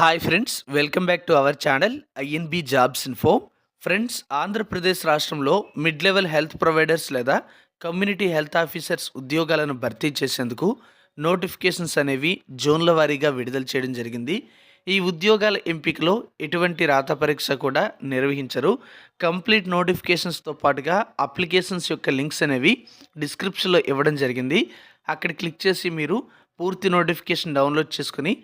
Hi friends welcome back to our channel INB jobs info friends Andhra Pradesh రాష్ట్రంలో mid level health providers లేదా community health officers ఉద్యోగాలను భర్తీ చేసేందుకు notifications అనేవి జోన్ల వారీగా విడుదల చేయడం జరిగింది. ఈ ఉద్యోగాల ఎంపికలో ఎటువంటి రాత పరీక్ష కూడా నిర్వహించరు. కంప్లీట్ నోటిఫికేషన్స్తో పాటుగా అప్లికేషన్స్ యొక్క లింక్స్ అనేవి డిస్క్రిప్షన్లో ఇవ్వడం జరిగింది. అక్కడ క్లిక్ చేసి మీరు పూర్తి నోటిఫికేషన్ డౌన్లోడ్ చేసుకుని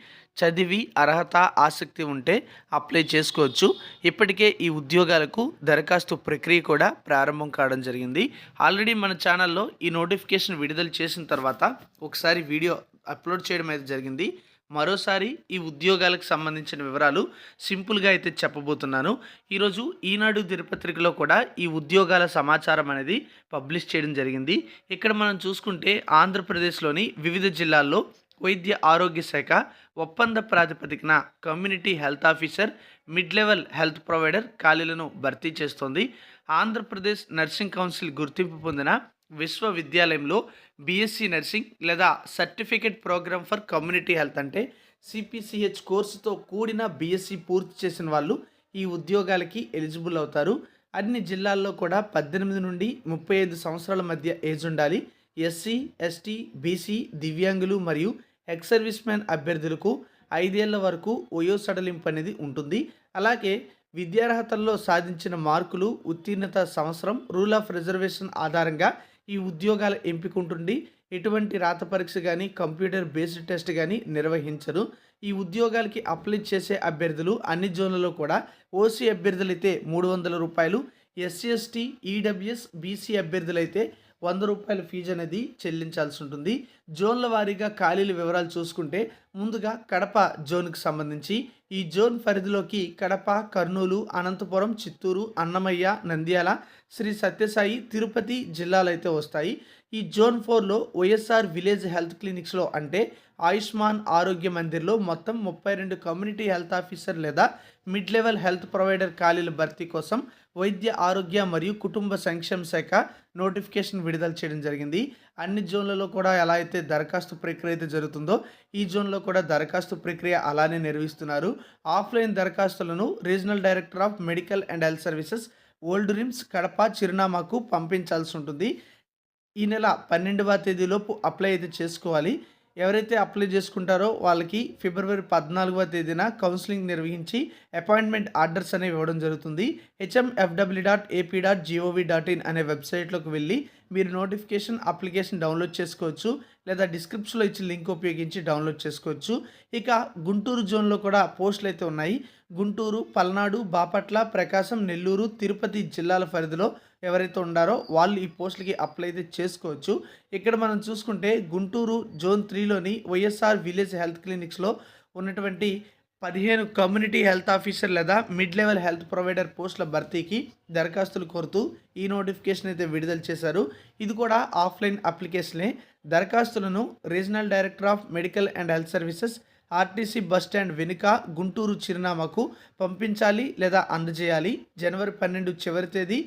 చదివి అర్హత ఆసక్తి ఉంటే అప్లై చేసుకోవచ్చు. ఇప్పటికే ఈ ఉద్యోగాలకు దరఖాస్తు ప్రక్రియ కూడా ప్రారంభం కావడం జరిగింది. ఆల్రెడీ మన ఛానల్లో ఈ నోటిఫికేషన్ విడుదల చేసిన తర్వాత ఒకసారి వీడియో అప్లోడ్ చేయడం అయితే జరిగింది. మరోసారి ఈ ఉద్యోగాలకు సంబంధించిన వివరాలు సింపుల్గా అయితే చెప్పబోతున్నాను. ఈరోజు ఈనాడు దినపత్రికలో కూడా ఈ ఉద్యోగాల సమాచారం అనేది పబ్లిష్ చేయడం జరిగింది. ఇక్కడ మనం చూసుకుంటే ఆంధ్రప్రదేశ్లోని వివిధ జిల్లాల్లో వైద్య ఆరోగ్య శాఖ ఒప్పంద ప్రాతిపదికన community health officer mid level health provider ఖాళీలను భర్తీ చేస్తోంది. ఆంధ్రప్రదేశ్ నర్సింగ్ కౌన్సిల్ గుర్తింపు పొందిన విశ్వవిద్యాలయంలో బీఎస్సీ నర్సింగ్ లేదా certificate programme for community health అంటే సిపిసిహెచ్ కోర్సుతో కూడిన బీఎస్సీ పూర్తి చేసిన వాళ్ళు ఈ ఉద్యోగాలకి ఎలిజిబుల్ అవుతారు. అన్ని జిల్లాల్లో కూడా పద్దెనిమిది నుండి ముప్పై ఐదు సంవత్సరాల మధ్య ఏజ్ ఉండాలి. ఎస్సీ ఎస్టీ బీసీ దివ్యాంగులు మరియు ఎక్స్ సర్వీస్ మ్యాన్ అభ్యర్థులకు ఐదేళ్ళ వరకు వయో సడలింపు అనేది ఉంటుంది. అలాగే విద్యార్హతల్లో సాధించిన మార్కులు ఉత్తీర్ణత సంవత్సరం రూల్ ఆఫ్ రిజర్వేషన్ ఆధారంగా ఈ ఉద్యోగాల ఎంపిక ఉంటుంది ఎటువంటి రాత పరీక్ష కానీ కంప్యూటర్ బేస్డ్ టెస్ట్ కానీ నిర్వహించరు. ఈ ఉద్యోగాలకి అప్లై చేసే అభ్యర్థులు అన్ని జోన్లలో కూడా ఓసీ అభ్యర్థులైతే మూడు వందల రూపాయలు ఎస్సీ ఎస్టీ ఈడబ్ల్యూఎస్ బీసీ అభ్యర్థులైతే వంద రూపాయల ఫీజు అనేది చెల్లించాల్సి ఉంటుంది. జోన్ల వారీగా ఖాళీల వివరాలు చూసుకుంటే ముందుగా కడప జోన్కి సంబంధించి ఈ జోన్ పరిధిలోకి కడప కర్నూలు అనంతపురం చిత్తూరు అన్నమయ్య నంద్యాల శ్రీ సత్యసాయి తిరుపతి జిల్లాలు అయితే వస్తాయి. ఈ జోన్ ఫోర్లో వైఎస్ఆర్ విలేజ్ హెల్త్ క్లినిక్స్లో అంటే ఆయుష్మాన్ ఆరోగ్య మందిర్లో మొత్తం ముప్పై రెండు కమ్యూనిటీ హెల్త్ ఆఫీసర్ లేదా మిడ్ లెవెల్ హెల్త్ ప్రొవైడర్ ఖాళీల భర్తీ కోసం వైద్య ఆరోగ్య మరియు కుటుంబ సంక్షేమ శాఖ నోటిఫికేషన్ విడుదల చేయడం జరిగింది. అన్ని జోన్లలో కూడా ఎలా అయితే దరఖాస్తు ప్రక్రియ అయితే జరుగుతుందో ఈ జోన్లో కూడా దరఖాస్తు ప్రక్రియ అలానే నిర్వహిస్తున్నారు. ఆఫ్లైన్ దరఖాస్తులను regional director of medical and health services old RIMS Kadapa చిరునామాకు పంపించాల్సి ఉంటుంది. ఈ నెల పన్నెండవ తేదీలోపు అప్లై అయితే చేసుకోవాలి. ఎవరైతే అప్లై చేసుకుంటారో వాళ్ళకి ఫిబ్రవరి పద్నాలుగవ తేదీన కౌన్సిలింగ్ నిర్వహించి అపాయింట్మెంట్ ఆర్డర్స్ అనేవి ఇవ్వడం జరుగుతుంది. HMFW dot AP dot GOV dot in అనే వెబ్సైట్లోకి వెళ్ళి మీరు నోటిఫికేషన్ అప్లికేషన్ డౌన్లోడ్ చేసుకోవచ్చు లేదా డిస్క్రిప్షన్లో ఇచ్చిన లింక్ ఉపయోగించి డౌన్లోడ్ చేసుకోవచ్చు. ఇక గుంటూరు జోన్లో కూడా పోస్టులు అయితే ఉన్నాయి. గుంటూరు పల్నాడు బాపట్ల ప్రకాశం నెల్లూరు తిరుపతి జిల్లాల పరిధిలో ఎవరైతే ఉండారో వాళ్ళు ఈ పోస్టులకి అప్లై అయితే చేసుకోవచ్చు. ఇక్కడ మనం చూసుకుంటే గుంటూరు జోన్ త్రీలోని వైఎస్ఆర్ విలేజ్ హెల్త్ క్లినిక్స్లో ఉన్నటువంటి పదిహేను కమ్యూనిటీ హెల్త్ ఆఫీసర్ లేదా మిడ్ లెవెల్ హెల్త్ ప్రొవైడర్ పోస్టుల భర్తీకి దరఖాస్తులు కోరుతూ ఈ నోటిఫికేషన్ అయితే విడుదల చేశారు. ఇది కూడా ఆఫ్లైన్ అప్లికేషనే. దరఖాస్తులను regional director of medical and health services RTC bus stand వెనుక గుంటూరు చిరునామాకు పంపించాలి లేదా అందజేయాలి. జనవరి పన్నెండు చివరి తేదీ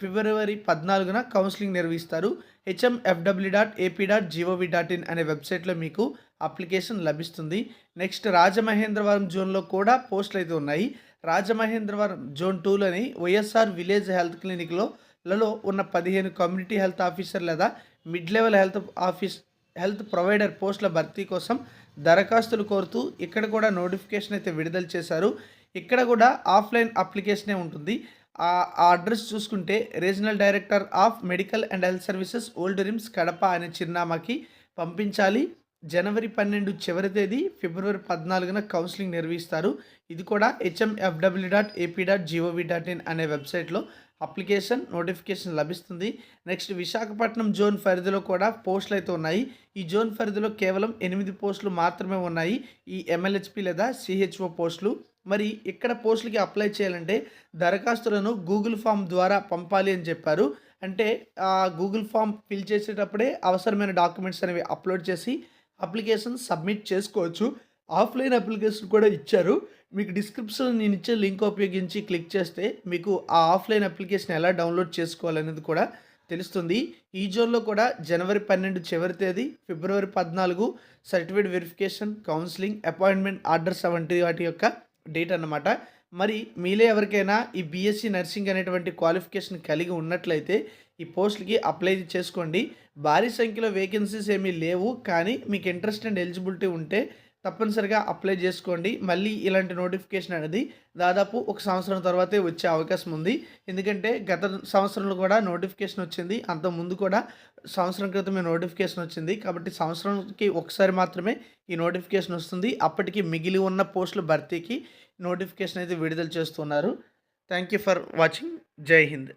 ఫిబ్రవరి పద్నాలుగున కౌన్సిలింగ్ నిర్వహిస్తారు. HMFW dot AP dot GOV dot in అనే వెబ్సైట్లో మీకు అప్లికేషన్ లభిస్తుంది. నెక్స్ట్ రాజమహేంద్రవరం జోన్లో కూడా పోస్టులు అయితే ఉన్నాయి. రాజమహేంద్రవరం జోన్ టూలోని వైఎస్ఆర్ విలేజ్ హెల్త్ క్లినిక్లో లలో ఉన్న పదిహేను కమ్యూనిటీ హెల్త్ ఆఫీసర్ లేదా mid level health office health provider పోస్టుల భర్తీ కోసం దరఖాస్తులు కోరుతూ ఇక్కడ కూడా నోటిఫికేషన్ అయితే విడుదల చేశారు. ఇక్కడ కూడా ఆఫ్లైన్ అప్లికేషనే ఉంటుంది. ఆ అడ్రస్ చూసుకుంటే regional director of medical and health services old RIMS Kadapa అనే చిరునామాకి పంపించాలి. జనవరి పన్నెండు చివరి తేదీ ఫిబ్రవరి పద్నాలుగున కౌన్సిలింగ్ నిర్వహిస్తారు. ఇది కూడా HMFW dot AP dot GOV dot in అనే వెబ్సైట్లో అప్లికేషన్ నోటిఫికేషన్ లభిస్తుంది. నెక్స్ట్ విశాఖపట్నం జోన్ పరిధిలో కూడా పోస్టులు అయితే ఉన్నాయి. ఈ జోన్ పరిధిలో కేవలం ఎనిమిది పోస్టులు మాత్రమే ఉన్నాయి. ఈ ఎంఎల్హెచ్పి లేదా సిహెచ్ఓ పోస్టులు. మరి ఇక్కడ పోస్టులకి అప్లై చేయాలంటే దరఖాస్తులను గూగుల్ ఫామ్ ద్వారా పంపాలి అని చెప్పారు. అంటే ఆ గూగుల్ ఫామ్ ఫిల్ చేసేటప్పుడే అవసరమైన డాక్యుమెంట్స్ అనేవి అప్లోడ్ చేసి అప్లికేషన్ సబ్మిట్ చేసుకోవచ్చు. ఆఫ్లైన్ అప్లికేషన్ కూడా ఇచ్చారు. మీకు డిస్క్రిప్షన్ నేను ఇచ్చే లింక్ ఉపయోగించి క్లిక్ చేస్తే మీకు ఆ ఆఫ్లైన్ అప్లికేషన్ ఎలా డౌన్లోడ్ చేసుకోవాలనేది కూడా తెలుస్తుంది. ఈ జోన్లో కూడా జనవరి పన్నెండు చివరి తేదీ ఫిబ్రవరి పద్నాలుగు certificate verification counselling appointment orders వంటి వాటి యొక్క డేట్ అన్నమాట. మరి మీలో ఎవరికైనా ఈ బీఎస్సీ నర్సింగ్ అనేటువంటి క్వాలిఫికేషన్ కలిగి ఉన్నట్లయితే ఈ పోస్టులకి అప్లై చేసుకోండి. భారీ సంఖ్యలో వేకెన్సీస్ ఏమీ లేవు కానీ మీకు ఇంట్రెస్ట్ అండ్ ఎలిజిబిలిటీ ఉంటే తప్పనిసరిగా అప్లై చేసుకోండి. మళ్ళీ ఇలాంటి నోటిఫికేషన్ అనేది దాదాపు ఒక సంవత్సరం తర్వాతే వచ్చే అవకాశం ఉంది. ఎందుకంటే గత సంవత్సరంలో కూడా నోటిఫికేషన్ వచ్చింది. అంత ముందు కూడా సంవత్సరం క్రితమే నోటిఫికేషన్ వచ్చింది. కాబట్టి సంవత్సరంకి ఒకసారి మాత్రమే ఈ నోటిఫికేషన్ వస్తుంది. అప్పటికి మిగిలి ఉన్న పోస్టుల భర్తీకి నోటిఫికేషన్ అయితే విడుదల చేస్తున్నారు. Thank you for watching. జై హింద్.